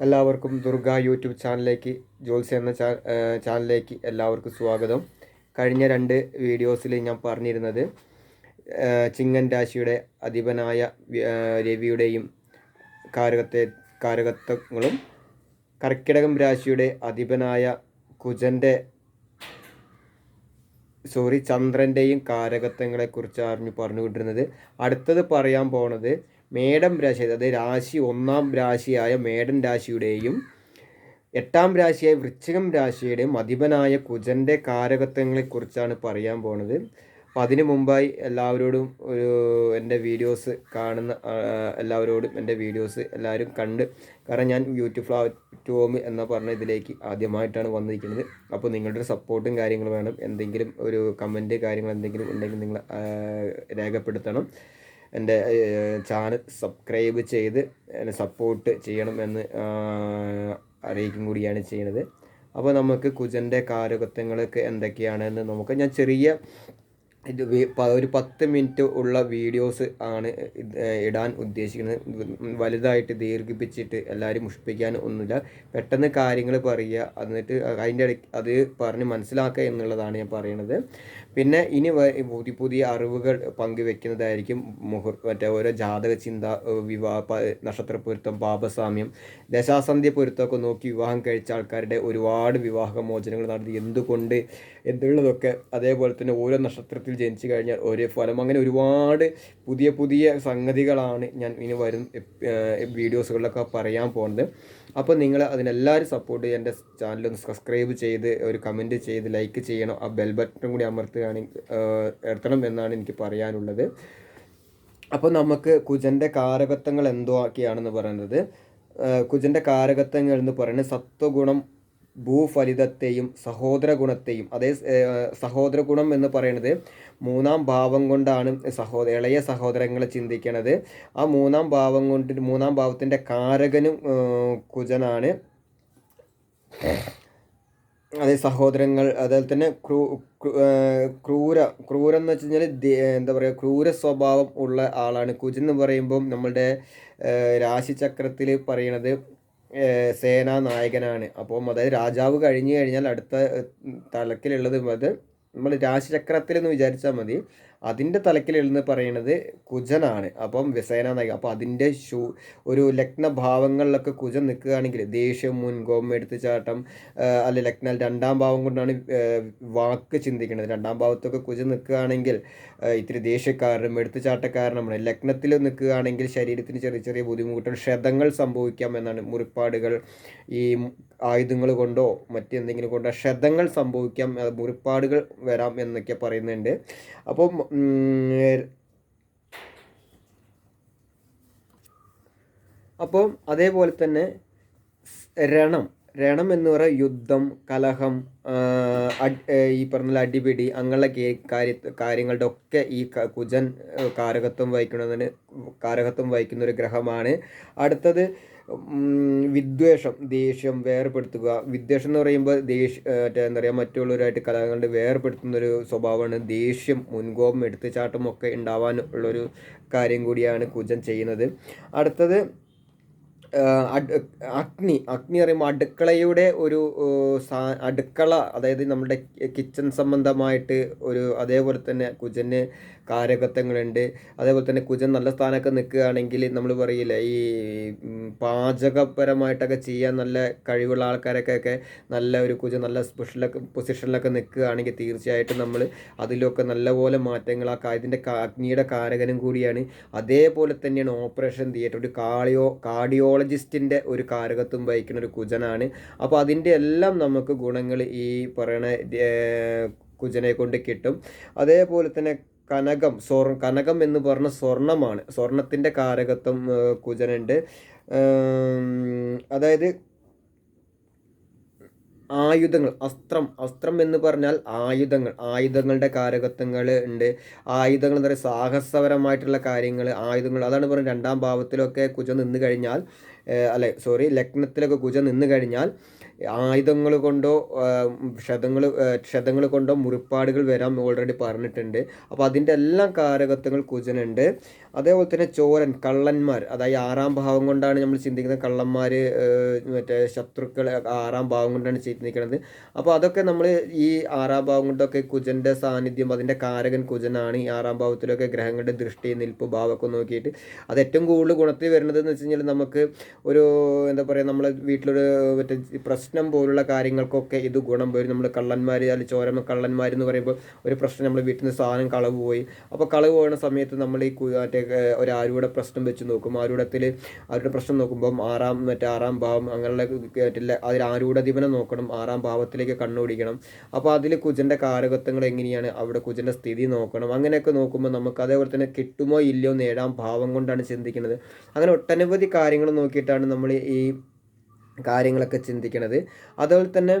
എല്ലാവർക്കും ദുർഗ യൂട്യൂബ് ചാനലിലേക്ക് ജോൽസ് എന്ന ചാനലിലേക്ക് എല്ലാവർക്കും സ്വാഗതം. കഴിഞ്ഞ രണ്ട് വീഡിയോസിൽ ഞാൻ പറഞ്ഞിരുന്നത് ചിങ്ങൻ രാശിയുടെ അധിപനായ രവിയുടെയും കാരകത്തെ കാരകത്വങ്ങളും കർക്കിടകം രാശിയുടെ അധിപനായ കുജന്റെ സോറി ചന്ദ്രന്റെയും കാരകത്വങ്ങളെക്കുറിച്ച് അറിഞ്ഞു പറഞ്ഞുകൊണ്ടിരുന്നത്. അടുത്തത് പറയാൻ പോണത് മേടം രാശി അതായത് രാശി ഒന്നാം രാശിയായ മേടൻ രാശിയുടെയും എട്ടാം രാശിയായ വൃശ്ചികം രാശിയുടെയും അധിപനായ കുജന്റെ കാരകത്വങ്ങളെക്കുറിച്ചാണ് പറയാൻ പോണത്. അപ്പം അതിനു മുമ്പായി എല്ലാവരോടും ഒരു എന്റെ വീഡിയോസ് കാണുന്ന എല്ലാവരോടും എന്റെ വീഡിയോസ് എല്ലാവരും കണ്ട് കാരണം ഞാൻ യൂട്യൂബ് പ്ലാറ്റ്ഫോം എന്ന പറഞ്ഞ ഇതിലേക്ക് ആദ്യമായിട്ടാണ് വന്നിരിക്കുന്നത്. അപ്പോൾ നിങ്ങളുടെ ഒരു സപ്പോർട്ടും കാര്യങ്ങളും വേണം. എന്തെങ്കിലും ഒരു കമന്റ് കാര്യങ്ങൾ എന്തെങ്കിലും ഉണ്ടെങ്കിൽ നിങ്ങൾ രേഖപ്പെടുത്തണം. എന്റെ ചാനൽ സബ്സ്ക്രൈബ് ചെയ്ത് എന്നെ സപ്പോർട്ട് ചെയ്യണം എന്ന് അറിയിക്കും കൂടിയാണ് ചെയ്യുന്നത് അപ്പോൾ നമുക്ക് കുജന്റെ കാരകത്വങ്ങളൊക്കെ എന്തൊക്കെയാണെന്ന് നമുക്ക് ഞാൻ ചെറിയ ഇത് ഒരു പത്ത് മിനിറ്റ് ഉള്ള വീഡിയോസ് ആണ് ഇടാൻ ഉദ്ദേശിക്കുന്നത്. വലുതായിട്ട് ദീർഘിപ്പിച്ചിട്ട് എല്ലാവരും മുഷിപ്പിക്കാൻ ഒന്നുമില്ല. പെട്ടെന്ന് കാര്യങ്ങൾ പറയുക എന്നിട്ട് അതിന്റെ ഇടയ്ക്ക് അത് പറഞ്ഞ് മനസ്സിലാക്കുക എന്നുള്ളതാണ് ഞാൻ പറയണത്. പിന്നെ ഇനി പുതിയ പുതിയ അറിവുകൾ പങ്കുവെക്കുന്നതായിരിക്കും മുഹൂർ മറ്റേ ഓരോ ജാതക ചിന്ത വിവാഹ നക്ഷത്ര പൊരുത്തം പാപസാമ്യം ദശാസന്ധ്യ പൊരുത്തമൊക്കെ നോക്കി വിവാഹം കഴിച്ച ആൾക്കാരുടെ ഒരുപാട് വിവാഹ മോചനങ്ങൾ നടത്തി. എന്തുകൊണ്ട്? എന്തുള്ളതൊക്കെ അതേപോലെ തന്നെ ഓരോ നക്ഷത്രത്തിൽ ജനിച്ചു കഴിഞ്ഞാൽ ഒരേ ഫലം. അങ്ങനെ ഒരുപാട് പുതിയ പുതിയ സംഗതികളാണ് ഞാൻ ഇനി വരും വീഡിയോസുകളിലൊക്കെ പറയാൻ പോകുന്നത്. അപ്പോൾ നിങ്ങൾ അതിനെല്ലാവരും സപ്പോർട്ട് ചെയ്യുക എന്റെ ചാനലൊന്ന് സബ്സ്ക്രൈബ് ചെയ്ത് ഒരു കമന്റ് ചെയ്ത് ലൈക്ക് ചെയ്യണം. ആ ബെൽ ബട്ടൺ കൂടി അമർത്തുകയാണെങ്കിൽ എത്തണം എന്നാണ് എനിക്ക് പറയാനുള്ളത്. അപ്പോൾ നമുക്ക് കുജന്റെ കാരകത്വങ്ങൾ എന്തൊക്കെയാണെന്ന് പറയുന്നത്. ആ, കുജന്റെ കാരകത്വങ്ങൾ എന്ന് പറയുന്നത് സത്വഗുണം ഭൂഫലിതത്തെയും സഹോദര ഗുണത്തെയും അതേ സഹോദര ഗുണം എന്ന് പറയുന്നത് മൂന്നാം ഭാവം കൊണ്ടാണ് സഹോദര ഇളയ സഹോദരങ്ങളെ ചിന്തിക്കണത്. ആ മൂന്നാം ഭാവം കൊണ്ട് മൂന്നാം ഭാവത്തിന്റെ കാരകനും കുജനാണ്. അതേ സഹോദരങ്ങൾ അതുപോലെ തന്നെ ക്രൂ ക്രൂ- ക്രൂര ക്രൂരം എന്ന് വെച്ച് കഴിഞ്ഞാൽ എന്താ പറയുക ക്രൂര സ്വഭാവം ഉള്ള ആളാണ്. കുജൻ എന്ന് പറയുമ്പം നമ്മളുടെ രാശിചക്രത്തിൽ പറയണത് ഏർ സേനാ നായകനാണ്. അപ്പം അതായത് രാജാവ് കഴിഞ്ഞു കഴിഞ്ഞാൽ അടുത്ത തലക്കിലുള്ളത് അത് നമ്മൾ രാശിചക്രത്തിൽ എന്ന് വിചാരിച്ചാൽ മതി. അതിന്റെ തലക്കിൽ എഴുന്ന് പറയുന്നത് കുജനാണ്. അപ്പം വിസേന നായിക. അപ്പം അതിന്റെ ഷൂ ഒരു ലഗ്ന ഭാവങ്ങളിലൊക്കെ കുജൻ നിൽക്കുകയാണെങ്കിൽ ദേഷ്യം എടുത്തുചാട്ടം ചാട്ടം അല്ല ലഗ്നാൽ രണ്ടാം ഭാവം കൊണ്ടാണ് വാക്ക് ചിന്തിക്കുന്നത്. രണ്ടാം ഭാവത്തൊക്കെ കുജൻ നിൽക്കുകയാണെങ്കിൽ ഇത്തിരി ദേഷ്യക്കാരനും എടുത്തുചാട്ടക്കാരനുമാണ്. ലഗ്നത്തിൽ നിൽക്കുകയാണെങ്കിൽ ശരീരത്തിന് ചെറിയ ചെറിയ ബുദ്ധിമുട്ടുകൾ ക്ഷതങ്ങൾ സംഭവിക്കാം എന്നാണ് മുറിപ്പാടുകൾ. ഈ ആയുധങ്ങൾ കൊണ്ടോ മറ്റെന്തെങ്കിലും കൊണ്ടോ ക്ഷതങ്ങൾ സംഭവിക്കാം മുറിപ്പാടുകൾ വരാം എന്നൊക്കെ പറയുന്നുണ്ട്. അപ്പം ഉം, അപ്പം അതേപോലെ തന്നെ രണം. രണം എന്ന് പറയുക യുദ്ധം കലഹം ഈ പറഞ്ഞ അടിപിടി അങ്ങനെയുള്ള കാര്യ കാര്യങ്ങളുടെ ഒക്കെ ഈ കുജൻ കാരകത്വം വഹിക്കുന്നതിന് കാരകത്വം വഹിക്കുന്ന ഒരു ഗ്രഹമാണ്. അടുത്തത് വിദ്വേഷം ദേഷ്യം വേർപെടുത്തുക. വിദ്വേഷം എന്ന് പറയുമ്പോൾ ദേഷ്യ മറ്റേ എന്താ പറയുക മറ്റുള്ളവരായിട്ട് കലാകാരങ്ങളുടെ വേർപ്പെടുത്തുന്നൊരു സ്വഭാവമാണ്. ദേഷ്യം മുൻകോപം എടുത്തുചാട്ടം ഒക്കെ ഉണ്ടാവാൻ ഉള്ളൊരു കാര്യം കൂടിയാണ് കുജൻ ചെയ്യുന്നത്. അടുത്തത് അഗ്നി. അഗ്നി പറയുമ്പോൾ അടുക്കളയുടെ ഒരു സാ അടുക്കള അതായത് നമ്മുടെ കിച്ചൺ സംബന്ധമായിട്ട് ഒരു അതേപോലെ തന്നെ കുജന് കാരകത്വങ്ങളുണ്ട് അതേപോലെ തന്നെ കുജൻ നല്ല സ്ഥാനമൊക്കെ നിൽക്കുകയാണെങ്കിൽ നമ്മൾ പറയില്ല ഈ പാചകപരമായിട്ടൊക്കെ ചെയ്യാൻ നല്ല കഴിവുള്ള ആൾക്കാരൊക്കെ നല്ല ഒരു കുജൻ നല്ല സ്പെഷ്യലൊക്കെ പൊസിഷനിലൊക്കെ നിൽക്കുകയാണെങ്കിൽ തീർച്ചയായിട്ടും നമ്മൾ അതിലൊക്കെ നല്ലപോലെ ആ ഇതിന്റെ അഗ്നിയുടെ കാരകനും കൂടിയാണ്. അതേപോലെ തന്നെയാണ് ഓപ്പറേഷൻ തിയേറ്റർ. ഒരു കാളിയോ കാർഡിയോളജിസ്റ്റിന്റെ ഒരു കാരകത്വം വഹിക്കുന്ന ഒരു കുജനാണ്. അപ്പോൾ അതിന്റെ എല്ലാം നമുക്ക് ഗുണങ്ങൾ ഈ പറയണ കുജനെ കൊണ്ട് കിട്ടും. അതേപോലെ തന്നെ കനകം സ്വർ കനകം എന്ന് പറഞ്ഞ സ്വർണമാണ്. സ്വർണത്തിന്റെ കാരകത്വം കുജനുണ്ട്. അതായത് ആയുധങ്ങൾ അസ്ത്രം. അസ്ത്രം എന്ന് പറഞ്ഞാൽ ആയുധങ്ങൾ. ആയുധങ്ങളുടെ കാരകത്വങ്ങൾ ഉണ്ട്. ആയുധങ്ങൾ എന്ന് പറയുക സാഹസപരമായിട്ടുള്ള കാര്യങ്ങൾ ആയുധങ്ങൾ. അതാണ് പറയുന്നത് രണ്ടാം ഭാവത്തിലൊക്കെ കുജ നിന്ന് കഴിഞ്ഞാൽ അല്ലെ സോറി ലഗ്നത്തിലൊക്കെ കുജ നിന്ന് കഴിഞ്ഞാൽ ആയുധങ്ങൾ കൊണ്ടോ ക്ഷതങ്ങൾ ക്ഷതങ്ങൾ കൊണ്ടോ മുറിപ്പാടുകൾ വരാം ഓൾറെഡി പറഞ്ഞിട്ടുണ്ട്. അപ്പോൾ അതിന്റെ എല്ലാം കാരകത്വങ്ങൾ കുജനുണ്ട്. അതേപോലെ തന്നെ ചോരൻ കള്ളന്മാർ. അതായത് ആറാം ഭാവം കൊണ്ടാണ് നമ്മൾ ചിന്തിക്കുന്നത് കള്ളന്മാർ മറ്റേ ശത്രുക്കൾ ആറാം ഭാവം കൊണ്ടാണ് ചിന്തിക്കുന്നത്. അപ്പോൾ അതൊക്കെ നമ്മൾ ഈ ആറാം ഭാവം കൊണ്ടൊക്കെ കുജന്റെ സാന്നിധ്യം അതിന്റെ കാരകൻ കുജനാണ് ഈ ആറാം ഭാവത്തിലൊക്കെ ഗ്രഹങ്ങളുടെ ദൃഷ്ടി നിൽപ്പ് ഭാവമൊക്കെ നോക്കിയിട്ട്. അത് ഏറ്റവും കൂടുതൽ ഗുണത്തിൽ വരുന്നത് എന്ന് വെച്ച് കഴിഞ്ഞാൽ നമുക്ക് ഒരു എന്താ പറയുക നമ്മളെ വീട്ടിലൊരു മറ്റേ പ്രശ്നം പോലുള്ള കാര്യങ്ങൾക്കൊക്കെ ഇത് ഗുണം വരും. നമ്മൾ കള്ളന്മാർ അല്ലെങ്കിൽ ചോരമ കള്ളന്മാർ എന്ന് പറയുമ്പോൾ ഒരു പ്രശ്നം നമ്മൾ വീട്ടിൽ നിന്ന് സാധനം കളവ് പോയി. അപ്പോൾ കളവ് പോകുന്ന സമയത്ത് നമ്മൾ ഈ മറ്റേ ഒരു ആരുടെ പ്രശ്നം വെച്ച് നോക്കും. ആരൂഢത്തിൽ ആരുടെ പ്രശ്നം നോക്കുമ്പം ആറാം മറ്റേ ആറാം ഭാവം അങ്ങനെയുള്ള മറ്റില്ല അതിൽ ആരൂഢധിപനം നോക്കണം ആറാം ഭാവത്തിലേക്ക് കണ്ണുപിടിക്കണം അപ്പോൾ അതിൽ കുജന്റെ കാരകത്വങ്ങൾ എങ്ങനെയാണ്? അവിടെ കുജന്റെ സ്ഥിതി നോക്കണം. അങ്ങനെയൊക്കെ നോക്കുമ്പോൾ നമുക്ക് അതേപോലെ തന്നെ കിട്ടുമോ ഇല്ലയോ നേടാം ഭാവം കൊണ്ടാണ് ചിന്തിക്കുന്നത്. അങ്ങനെ ഒട്ടനവധി കാര്യങ്ങൾ നോക്കിയിട്ടാണ് നമ്മൾ ഈ കാര്യങ്ങളൊക്കെ ചിന്തിക്കണത്. അതുപോലെ തന്നെ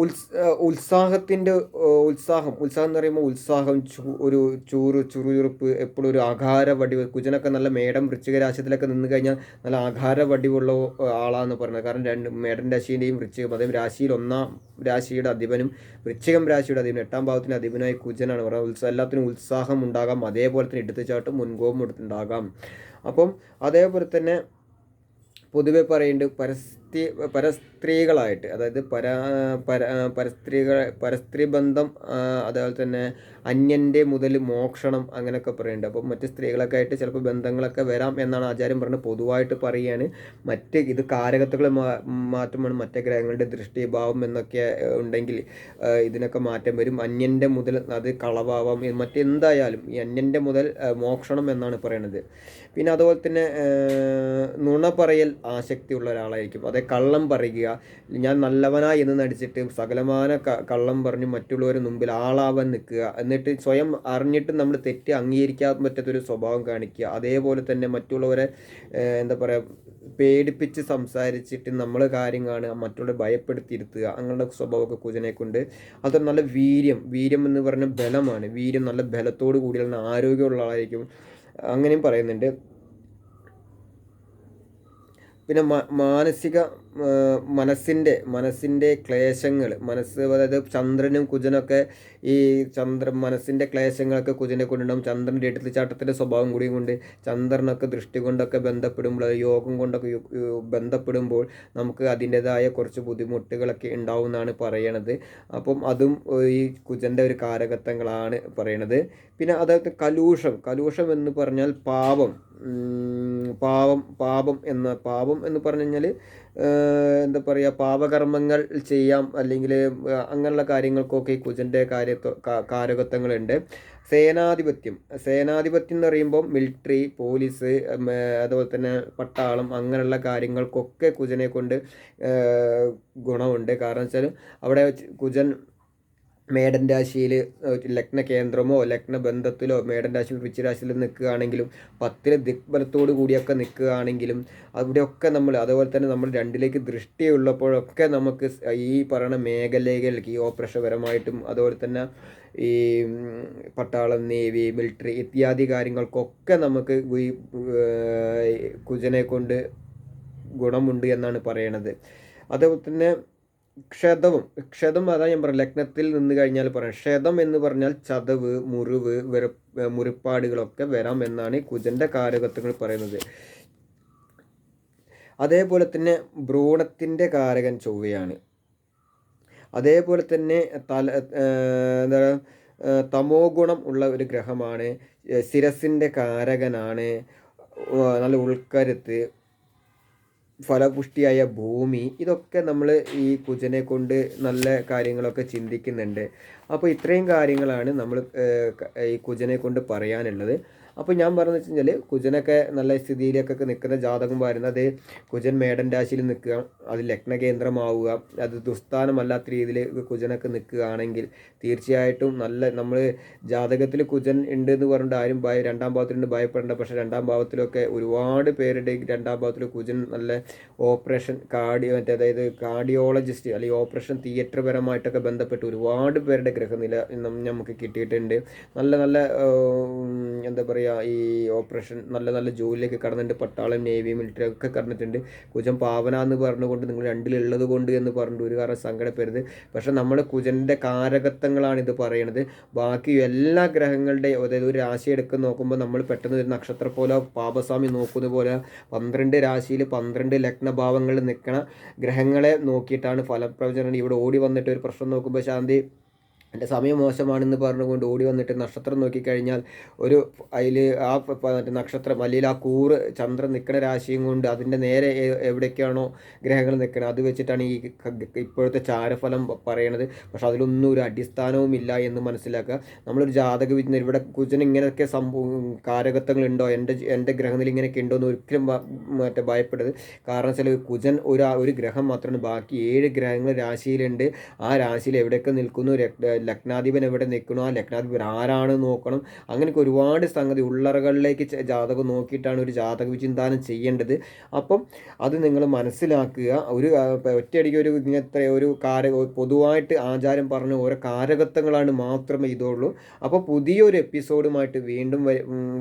ഉത്സ് ഉത്സാഹത്തിന്റെ ഉത്സാഹം. ഉത്സാഹം എന്ന് പറയുമ്പോൾ ഉത്സാഹം ഒരു ചൂറ് ചുറുചുറുപ്പ് എപ്പോഴും ഒരു ആകാര വടിവ്. കുജനൊക്കെ നല്ല മേടം വൃശ്ചിക രാശിയിലൊക്കെ നിന്ന് കഴിഞ്ഞാൽ നല്ല ആകാര വടിവുള്ള ആളാന്ന് പറയുന്നത്. കാരണം രണ്ട് മേടൻ രാശിന്റെയും വൃശ്ചികം. അതേ രാശിയിൽ ഒന്നാം രാശിയുടെ അധിപനും വൃശ്ചികം രാശിയുടെ അധിപനും. എട്ടാം ഭാവത്തിന്റെ അധിപനായ കുജനാണ്. പറയുന്നത് ഉത്സാഹം എല്ലാത്തിനും ഉത്സാഹം ഉണ്ടാകാം. അതേപോലെ തന്നെ എടുത്തുചാട്ടും മുൻകോപം ഉണ്ടാകാം അപ്പം അതേപോലെ തന്നെ പൊതുവെ പറയുന്നുണ്ട് പരസ്ത്രീ പരസ്ത്രീകളായിട്ട് അതായത് പര പര പരസ്ത്രീകൾ പരസ്ത്രീ ബന്ധം അതുപോലെ തന്നെ അന്യന്റെ മുതൽ മോക്ഷണം അങ്ങനെയൊക്കെ പറയുന്നുണ്ട് അപ്പോൾ മറ്റ് സ്ത്രീകളൊക്കെ ആയിട്ട് ചിലപ്പോൾ ബന്ധങ്ങളൊക്കെ വരാം എന്നാണ് ആചാര്യം പറഞ്ഞത് പൊതുവായിട്ട് പറയുകയാണ്. മറ്റ് ഇത് കാരകത്തുകൾ മാറ്റമാണ് മറ്റേ ഗ്രഹങ്ങളുടെ ദൃഷ്ടിഭാവം എന്നൊക്കെ ഉണ്ടെങ്കിൽ ഇതിനൊക്കെ മാറ്റം വരും. അന്യന്റെ മുതൽ അത് കളവാവാം. മറ്റെന്തായാലും ഈ അന്യന്റെ മുതൽ മോക്ഷണം എന്നാണ് പറയുന്നത് പിന്നെ അതുപോലെ തന്നെ നുണ പറയൽ ആസക്തിയുള്ള ഒരാളായിരിക്കും. അതേ കള്ളം പറയുക. ഞാൻ നല്ലവനാ എന്ന് നടിച്ചിട്ട് സകലമാന കള്ളം പറഞ്ഞ് മറ്റുള്ളവരുടെ മുമ്പിൽ ആളാവാൻ നിൽക്കുക. എന്നിട്ട് സ്വയം അറിഞ്ഞിട്ട് നമ്മൾ തെറ്റ് അംഗീകരിക്കാൻ പറ്റാത്തൊരു സ്വഭാവം കാണിക്കുക. അതേപോലെ തന്നെ മറ്റുള്ളവരെ എന്താ പറയുക പേടിപ്പിച്ച് സംസാരിച്ചിട്ട് നമ്മൾ കാര്യങ്ങളാണ് മറ്റുള്ളവരെ ഭയപ്പെടുത്തിയിരുത്തുക. അങ്ങനെയുള്ള സ്വഭാവമൊക്കെ കുജനെ കൊണ്ട്. അതൊരു നല്ല വീര്യം. വീര്യം എന്ന് പറഞ്ഞ ബലമാണ്. വീര്യം നല്ല ബലത്തോട് കൂടിയുള്ള ആരോഗ്യമുള്ള ആളായിരിക്കും. അങ്ങനെയും പറയുന്നുണ്ട്. പിന്നെ മാനസിക മനസ്സിന്റെ മനസ്സിന്റെ ക്ലേശങ്ങൾ മനസ്സ് അതായത് ചന്ദ്രനും കുജനൊക്കെ ഈ ചന്ദ്രൻ മനസ്സിന്റെ ക്ലേശങ്ങളൊക്കെ കുജനെ കൊണ്ടുണ്ടാകും ചന്ദ്രന്റെ എടുത്തുചാട്ടത്തിന്റെ സ്വഭാവം കൂടിയും കൊണ്ട് ചന്ദ്രനൊക്കെ ദൃഷ്ടി കൊണ്ടൊക്കെ ബന്ധപ്പെടുമ്പോൾ യോഗം കൊണ്ടൊക്കെ ബന്ധപ്പെടുമ്പോൾ നമുക്ക് അതിന്റെതായ കുറച്ച് ബുദ്ധിമുട്ടുകളൊക്കെ ഉണ്ടാവും എന്നാണ് പറയണത്. അപ്പം അതും ഈ കുജന്റെ ഒരു കാരകത്വങ്ങളാണ് പറയണത്. പിന്നെ അതായത് കലൂഷം കലൂഷം എന്ന് പറഞ്ഞാൽ പാപം. പാപം പാപം എന്ന പാപം എന്ന് പറഞ്ഞു കഴിഞ്ഞാൽ എന്താ പറയുക പാപകർമ്മങ്ങൾ ചെയ്യാം അല്ലെങ്കിൽ അങ്ങനെയുള്ള കാര്യങ്ങൾക്കൊക്കെ ഈ കുജന്റെ കാര്യത്വ കാരകത്വങ്ങളുണ്ട്. സേനാധിപത്യം. സേനാധിപത്യം എന്ന് പറയുമ്പോൾ മിലിറ്ററി പോലീസ് അതുപോലെ തന്നെ പട്ടാളം അങ്ങനെയുള്ള കാര്യങ്ങൾക്കൊക്കെ കുജനെ കൊണ്ട് ഗുണമുണ്ട്. കാരണം വെച്ചാൽ അവിടെ കുജൻ മേടൻ രാശിയിൽ ലഗ്ന കേന്ദ്രമോ ലഗ്ന ബന്ധത്തിലോ മേടൻ രാശിയിൽ വൃശ്ചിക രാശിയിൽ നിൽക്കുകയാണെങ്കിലും പത്തിൽ ദിഗ്ബലത്തോടു കൂടിയൊക്കെ നിൽക്കുകയാണെങ്കിലും അവിടെയൊക്കെ നമ്മൾ അതുപോലെ തന്നെ നമ്മൾ രണ്ടിലേക്ക് ദൃഷ്ടിയുള്ളപ്പോഴൊക്കെ നമുക്ക് ഈ പറയുന്ന മേഖലകളിലേക്ക് ഈ ഓപ്പറേഷപരമായിട്ടും അതുപോലെ തന്നെ ഈ പട്ടാളം നേവി മിലിറ്ററി ഇത്യാദി കാര്യങ്ങൾക്കൊക്കെ നമുക്ക് കുജനെ കൊണ്ട് ഗുണമുണ്ട് എന്നാണ് പറയണത്. അതുപോലെ തന്നെ ക്ഷതവും ക്ഷതം അതാ ഞാൻ പറയാം ലഗ്നത്തിൽ നിന്ന് കഴിഞ്ഞാൽ പറയാം. ക്ഷതം എന്ന് പറഞ്ഞാൽ ചതവ് മുറിവ് മുറിപ്പാടുകളൊക്കെ വരാം എന്നാണ് കുജന്റെ കാരകത്വങ്ങൾ പറയുന്നത്. അതേപോലെ തന്നെ ഭ്രൂണത്തിന്റെ കാരകൻ ചൊവ്വയാണ്. അതേപോലെ തന്നെ തല എന്താ തമോ ഗുണം ഉള്ള ഒരു ഗ്രഹമാണ്. ശിരസിന്റെ കാരകനാണ്. നല്ല ഉൾക്കരുത്ത് ഫലപുഷ്ടിയായ ഭൂമി ഇതൊക്കെ നമ്മൾ ഈ കുജനെ കൊണ്ട് നല്ല കാര്യങ്ങളൊക്കെ ചിന്തിക്കുന്നുണ്ട്. അപ്പോൾ ഇത്രയും കാര്യങ്ങളാണ് നമ്മൾ ഈ കുജനെ കൊണ്ട് പറയാനുള്ളത്. അപ്പോൾ ഞാൻ പറഞ്ഞു വെച്ച് കഴിഞ്ഞാൽ കുജനൊക്കെ നല്ല സ്ഥിതിയിലൊക്കെ നിൽക്കുന്ന ജാതകം വരുന്നത് കുജൻ മേടൻ രാശിയിൽ നിൽക്കുക അത് ലഗ്ന കേന്ദ്രമാവുക അത് ദുസ്ഥാനമല്ലാത്ത രീതിയിൽ കുജനൊക്കെ നിൽക്കുകയാണെങ്കിൽ തീർച്ചയായിട്ടും നല്ല നമ്മൾ ജാതകത്തിൽ കുജൻ ഉണ്ട് എന്ന് പറഞ്ഞിട്ട് ആരും ഭയ രണ്ടാം ഭാവത്തിലുണ്ട് ഭയപ്പെടേണ്ട പക്ഷേ രണ്ടാം ഭാവത്തിലൊക്കെ ഒരുപാട് പേരുടെ രണ്ടാം ഭാവത്തിൽ കുജൻ നല്ല ഓപ്പറേഷൻ കാർഡിയോ മറ്റേ അതായത് കാർഡിയോളജിസ്റ്റ് അല്ലെങ്കിൽ ഓപ്പറേഷൻ തിയേറ്റർ പരമായിട്ടൊക്കെ ബന്ധപ്പെട്ട് ഒരുപാട് പേരുടെ ഗ്രഹനില നമുക്ക് കിട്ടിയിട്ടുണ്ട്. നല്ല നല്ല എന്താ പറയുക പറയുക ഈ ഓപ്പറേഷൻ നല്ല നല്ല ജോലിയിലേക്ക് കടന്നിട്ടുണ്ട് പട്ടാളം നേവി മിലിറ്ററി ഒക്കെ കടന്നിട്ടുണ്ട്. കുജൻ പാവന എന്ന് പറഞ്ഞുകൊണ്ട് നിങ്ങൾ രണ്ടിലുള്ളത് കൊണ്ട് എന്ന് പറഞ്ഞിട്ട് ഒരു കാരണം സങ്കടപ്പെടരുത്. പക്ഷേ നമ്മുടെ കുജന്റെ കാരകത്വങ്ങളാണ് ഇത് പറയണത്. ബാക്കി എല്ലാ ഗ്രഹങ്ങളുടെ അതായത് ഒരു രാശി എടുക്കുന്ന നോക്കുമ്പോൾ നമ്മൾ പെട്ടെന്ന് ഒരു നക്ഷത്രം പോലെ പാപസ്വാമി നോക്കുന്ന പോലെ പന്ത്രണ്ട് രാശിയിൽ പന്ത്രണ്ട് ലഗ്നഭാവങ്ങളിൽ നിൽക്കണ ഗ്രഹങ്ങളെ നോക്കിയിട്ടാണ് ഫലപ്രവചനം ഇവിടെ ഓടി വന്നിട്ട് ഒരു പ്രശ്നം നോക്കുമ്പോൾ ശാന്തി എന്റെ സമയം മോശമാണെന്ന് പറഞ്ഞുകൊണ്ട് ഓടി വന്നിട്ട് നക്ഷത്രം നോക്കിക്കഴിഞ്ഞാൽ ഒരു അതിൽ ആ മറ്റേ നക്ഷത്രം അല്ലെങ്കിൽ ആ കൂറ് ചന്ദ്രൻ നിൽക്കുന്ന രാശിയും കൊണ്ട് അതിന്റെ നേരെ എവിടേക്കാണോ ഗ്രഹങ്ങൾ നിൽക്കുന്നത് അത് വെച്ചിട്ടാണ് ഈ ഇപ്പോഴത്തെ ചാരഫലം പറയണത്. പക്ഷെ അതിലൊന്നും ഒരു അടിസ്ഥാനവും ഇല്ല എന്ന് മനസ്സിലാക്കുക. നമ്മളൊരു ജാതക വിജ്ഞ ഇവിടെ കുജൻ ഇങ്ങനെയൊക്കെ സംഭവം കാരകത്വങ്ങളുണ്ടോ? എന്റെ എന്റെ ഗ്രഹത്തിൽ ഇങ്ങനെയൊക്കെ ഉണ്ടോ എന്ന് ഒരിക്കലും മറ്റേ ഭയപ്പെടരുത്. കാരണം വെച്ചാൽ കുജൻ ഒരു ഒരു ഗ്രഹം മാത്രമാണ്. ബാക്കി ഏഴ് ഗ്രഹങ്ങൾ രാശിയിലുണ്ട്. ആ രാശിയിൽ എവിടെയൊക്കെ നിൽക്കുന്നു ലഗ്നാധിപൻ എവിടെ നിൽക്കണോ ആ ലഗ്നാധിപൻ ആരാണ് നോക്കണം. അങ്ങനെയൊക്കെ ഒരുപാട് സംഗതി ഉള്ളറകളിലേക്ക് ജാതകം നോക്കിയിട്ടാണ് ഒരു ജാതക വിചിന്താനം ചെയ്യേണ്ടത്. അപ്പം അത് നിങ്ങൾ മനസ്സിലാക്കുക. ഒരു ഒറ്റയടിക്ക് ഒരു ഇങ്ങനത്തെ ഒരു കാര പൊതുവായിട്ട് ആചാരം പറഞ്ഞ ഓരോ കാരകത്വങ്ങളാണ് മാത്രമേ ഇതുള്ളൂ. അപ്പോൾ പുതിയൊരു എപ്പിസോഡുമായിട്ട് വീണ്ടും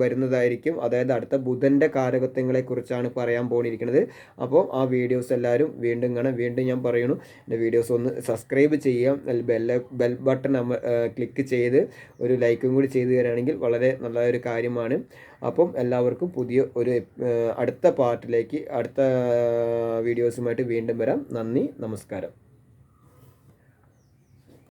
വരുന്നതായിരിക്കും. അതായത് അടുത്ത ബുധന്റെ കാരകത്വങ്ങളെക്കുറിച്ചാണ് പറയാൻ പോണിരിക്കുന്നത്. അപ്പോൾ ആ വീഡിയോസ് എല്ലാവരും വീണ്ടും കാണാം. വീണ്ടും ഞാൻ പറയുന്നു എന്റെ വീഡിയോസ് ഒന്ന് സബ്സ്ക്രൈബ് ചെയ്യാം ബെൽ ബെൽ ബട്ടൺ നമ്മൾ ക്ലിക്ക് ചെയ്ത് ഒരു ലൈക്കും കൂടി ചെയ്തു തരാണെങ്കിൽ വളരെ നല്ല ഒരു കാര്യമാണ്. അപ്പം എല്ലാവർക്കും പുതിയ ഒരു അടുത്ത പാർട്ടിലേക്ക് അടുത്ത വീഡിയോസുമായിട്ട് വീണ്ടും വരാം. നന്ദി നമസ്കാരം.